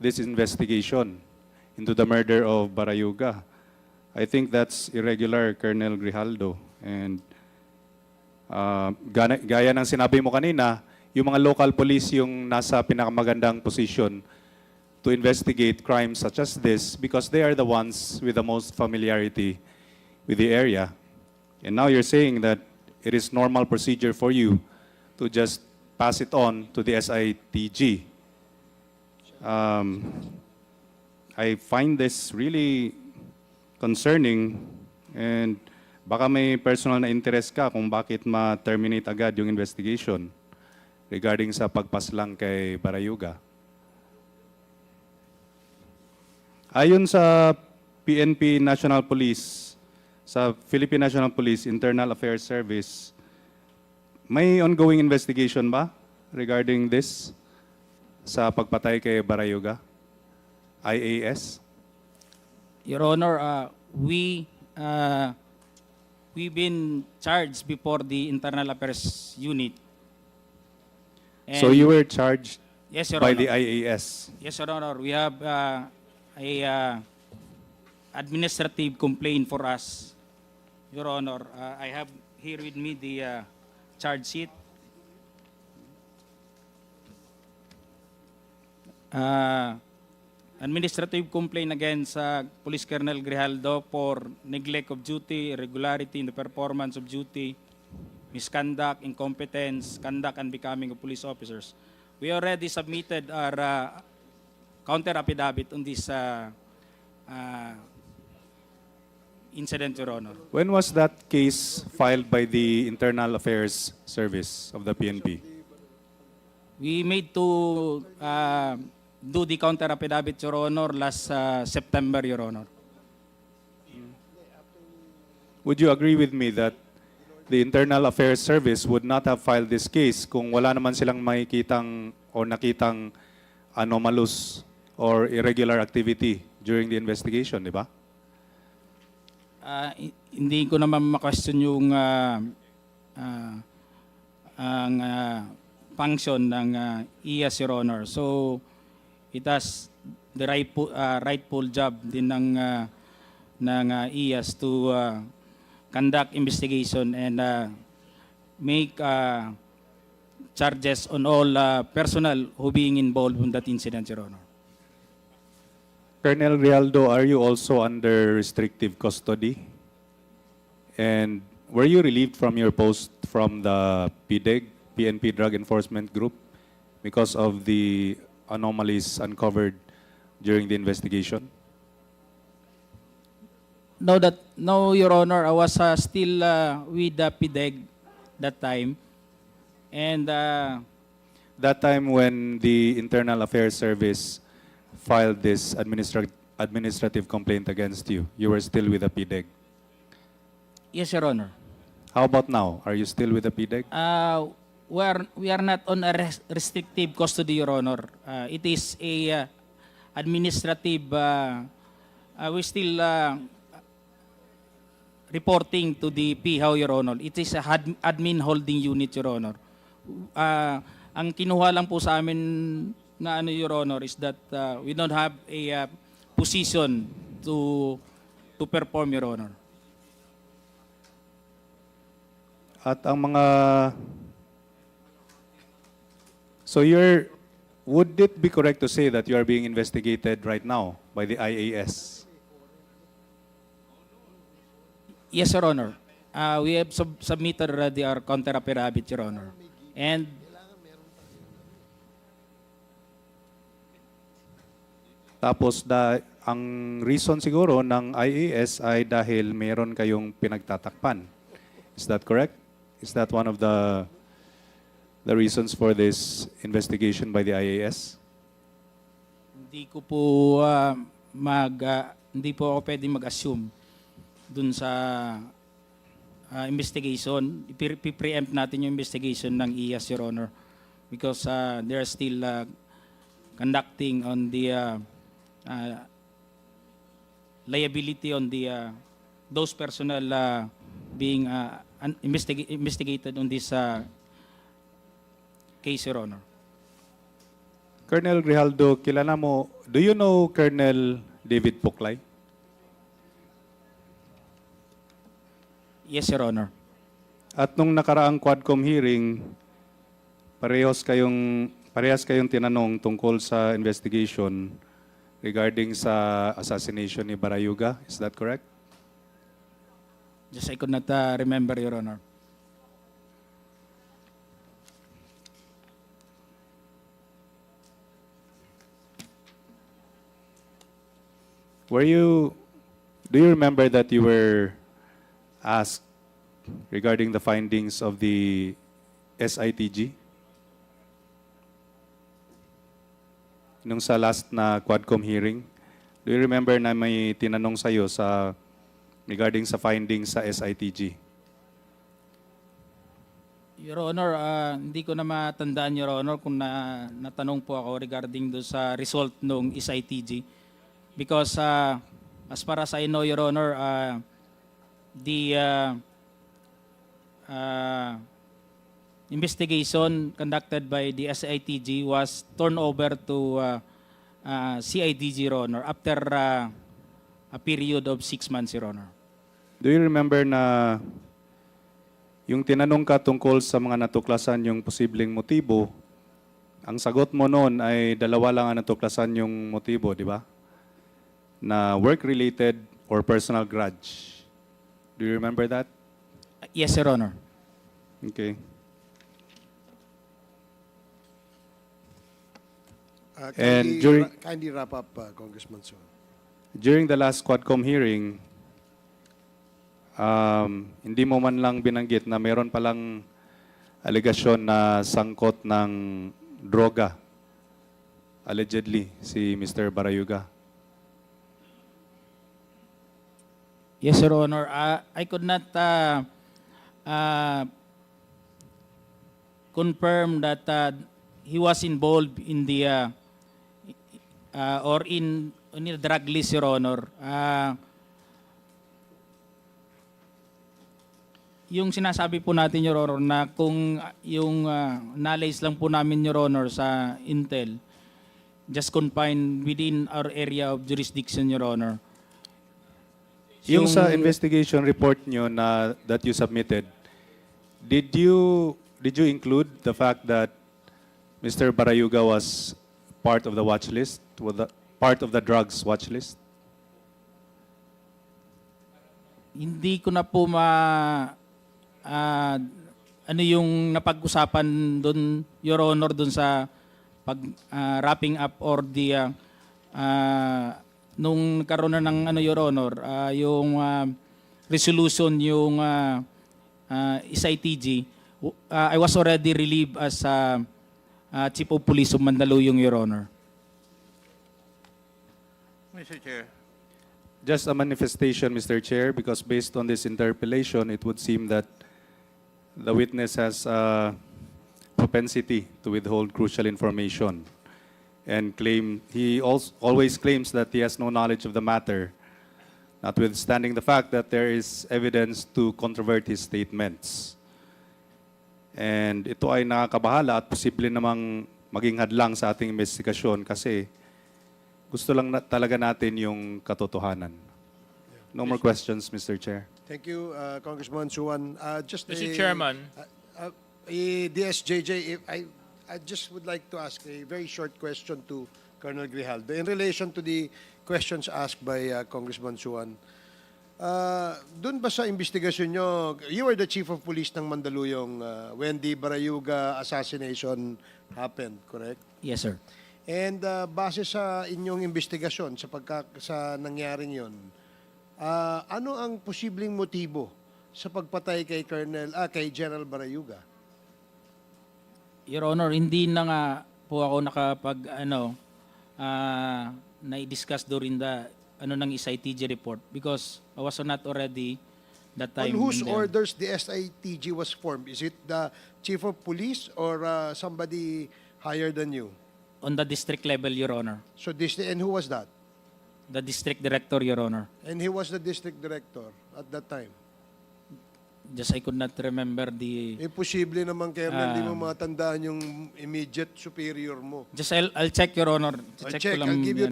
this investigation into the murder of Barayuga. I think that's irregular, Colonel Grijaldo. And uh, gaya ng sinabi mo kanina, yung mga local police yung nasa pinakamagandang position to investigate crimes such as this because they are the ones with the most familiarity with the area. And now you're saying that it is normal procedure for you to just pass it on to the SITG. Um, I find this really concerning and baka may personal na interest ka kung bakit ma-terminate agad yung investigation regarding sa pagpaslang kay Barayuga. Ayon sa PNP National Police, sa Philippine National Police Internal Affairs Service, may ongoing investigation ba regarding this sa pagpatay kay Barayuga? IAS? Your Honor, uh, we uh, we've been charged before the Internal Affairs Unit. so And- you were charged yes, Your by Honor. the IAS? Yes, Your Honor. We have uh, a uh, administrative complaint for us. Your Honor, uh, I have here with me the uh, charge sheet. Uh, administrative complaint against uh, Police Colonel Grijaldo for neglect of duty, irregularity in the performance of duty, misconduct, incompetence, conduct and becoming of police officers. We already submitted our uh, counter affidavit on this uh, uh, incident, Your Honor. When was that case filed by the Internal Affairs Service of the PNP? We made to uh, do the counter affidavit, Your Honor, last uh, September, Your Honor. Would you agree with me that the Internal Affairs Service would not have filed this case kung wala naman silang makikitang or nakitang anomalous or irregular activity during the investigation, di ba? Hi- hindi ko naman ma-question yung ah, ah, ang ah, function ng ah, IAS, Your Honor. So, it has the rightful, ah, rightful job din ng, ah, ng ah, IAS to ah, conduct investigation and ah, make ah, charges on all ah, personnel who being involved in that incident, Your Honor. Colonel Rialdo, are you also under restrictive custody? And were you relieved from your post from the PDEG, PNP Drug Enforcement Group, because of the anomalies uncovered during the investigation? No, that no, Your Honor. I was uh, still uh, with the PDEG that time, and uh, That time when the Internal Affairs Service filed this administra- administrative complaint against you, you were still with the PDEG. yes, Your Honor. How about now? Are you still with the PDEG? Uh, we are we are not on a res- restrictive custody, Your Honor. Uh, it is a uh, administrative. Uh, uh, we still uh, reporting to the PHAW, Your Honor. It is a had- admin holding unit, Your Honor. Uh, ang kinuha lang po sa amin na ano, Your Honor, is that uh, we don't have a uh, position to to perform, Your Honor. At ang mga So you're would it be correct to say that you are being investigated right now by the IAS? Yes, Your Honor. Uh, we have sub- submitted already our counter affidavit, Your Honor. And Tapos da ang reason siguro ng IAS ay dahil meron kayong pinagtatakpan. Is that correct? Is that one of the the reasons for this investigation by the IAS? hindi ko po ah, mag ah, hindi po ako pwedeng mag-assume dun sa ah, investigation. Ipi-preempt natin yung investigation ng IAS, Your Honor. Because ah, they are still ah, conducting on the ah, ah, liability on the ah, those personnel ah, being un- investiga- investigated on this ah, case, Your Honor. Colonel Grijaldo, kilala mo, do you know Colonel David Puklay? Yes, Your Honor. At nung nakaraang Quadcom hearing, parehas kayong parehas kayong tinanong tungkol sa investigation regarding sa assassination ni Barayuga. Is that correct? Just I could not uh, remember, Your Honor. Were you do you remember that you were asked regarding the findings of the SITG? Nung sa last na Quadcom hearing, do you remember na may tinanong sa'yo sa regarding sa findings sa SITG? Your Honor, ah, hindi ko na matandaan, Your Honor, kung na, natanong po ako regarding do sa result ng SITG. Because ah, as far as I know, Your Honor, ah, the ah, ah, investigation conducted by the SITG was turned over to ah, ah, CIDG, Your Honor, after ah, a period of six months, Your Honor. Do you remember na yung tinanong ka tungkol sa mga natuklasan yung posibleng motibo, ang sagot mo noon ay dalawa lang ang natuklasan yung motibo, di ba? Na work-related or personal grudge. Do you remember that? Yes, Your Honor. Okay. Uh, And kindly, during- ra- kindly wrap up, uh, Congressman Suwan. During the last Quadcom hearing, um, hindi mo man lang binanggit na meron palang alegasyon na sangkot ng droga, allegedly, si Mr. Barayuga. Yes, Your Honor. Uh, I could not uh, uh, confirm that uh, he was involved in the uh, uh, or in, in the drug list, Your Honor. Uh, yung sinasabi po natin, Your Honor, na kung uh, yung uh, knowledge lang po namin, Your Honor, sa Intel, just confined within our area of jurisdiction, Your Honor. Yung sa Yung- investigation report nyo na that you submitted, did you did you include the fact that Mr. Barayuga was part of the watch list, was the, part of the drugs watch list? hindi ko na po ma ah, ano yung napag-usapan doon Your Honor doon sa pag ah, wrapping up or the ah, ah, nung nagkaroon na ng ano Your Honor ah, yung ah, resolution yung ah, ah, SITG w- ah, I was already relieved as ah, ah, Chief of Police of Mandaluyong Your Honor. Mr. Chair. Just a manifestation, Mr. Chair, because based on this interpellation, it would seem that the witness has a propensity to withhold crucial information and claim he also always claims that he has no knowledge of the matter, notwithstanding the fact that there is evidence to controvert his statements. And ito ay nakakabahala at posible namang maging hadlang sa ating investigasyon kasi gusto lang na, talaga natin yung katotohanan. No more questions, Mr. Chair. Thank you, uh, Congressman Suwan. Uh, just Mr. a- Chairman. Uh, uh, DSJJ, if I, I just would like to ask a very short question to Colonel Grijaldo in relation to the questions asked by uh, Congressman Suwan. Uh, Doon ba sa investigasyon nyo, you were the chief of police ng Mandaluyong uh, when the Barayuga assassination happened, correct? Yes sir. And uh, base sa inyong investigasyon sa pagka sa nangyaring 'yon, ah, ano ang posibleng motibo sa pagpatay kay Colonel ah, kay General Barayuga? Your Honor, hindi na nga po ako nakapag ano ah na-discuss during the ano ng SITG report because I was not already that time. On whose there. orders the SITG was formed? Is it the chief of police or uh, somebody higher than you? On the district level, Your Honor. So this and who was that? The district director, Your Honor. And he was the district director at that time. Just I could not remember the... Imposible naman, Colonel, hindi mo Ah. matandaan yung immediate superior mo. Just I'll, I'll check, Your Honor. I'll Check check. ko lang I'll give you.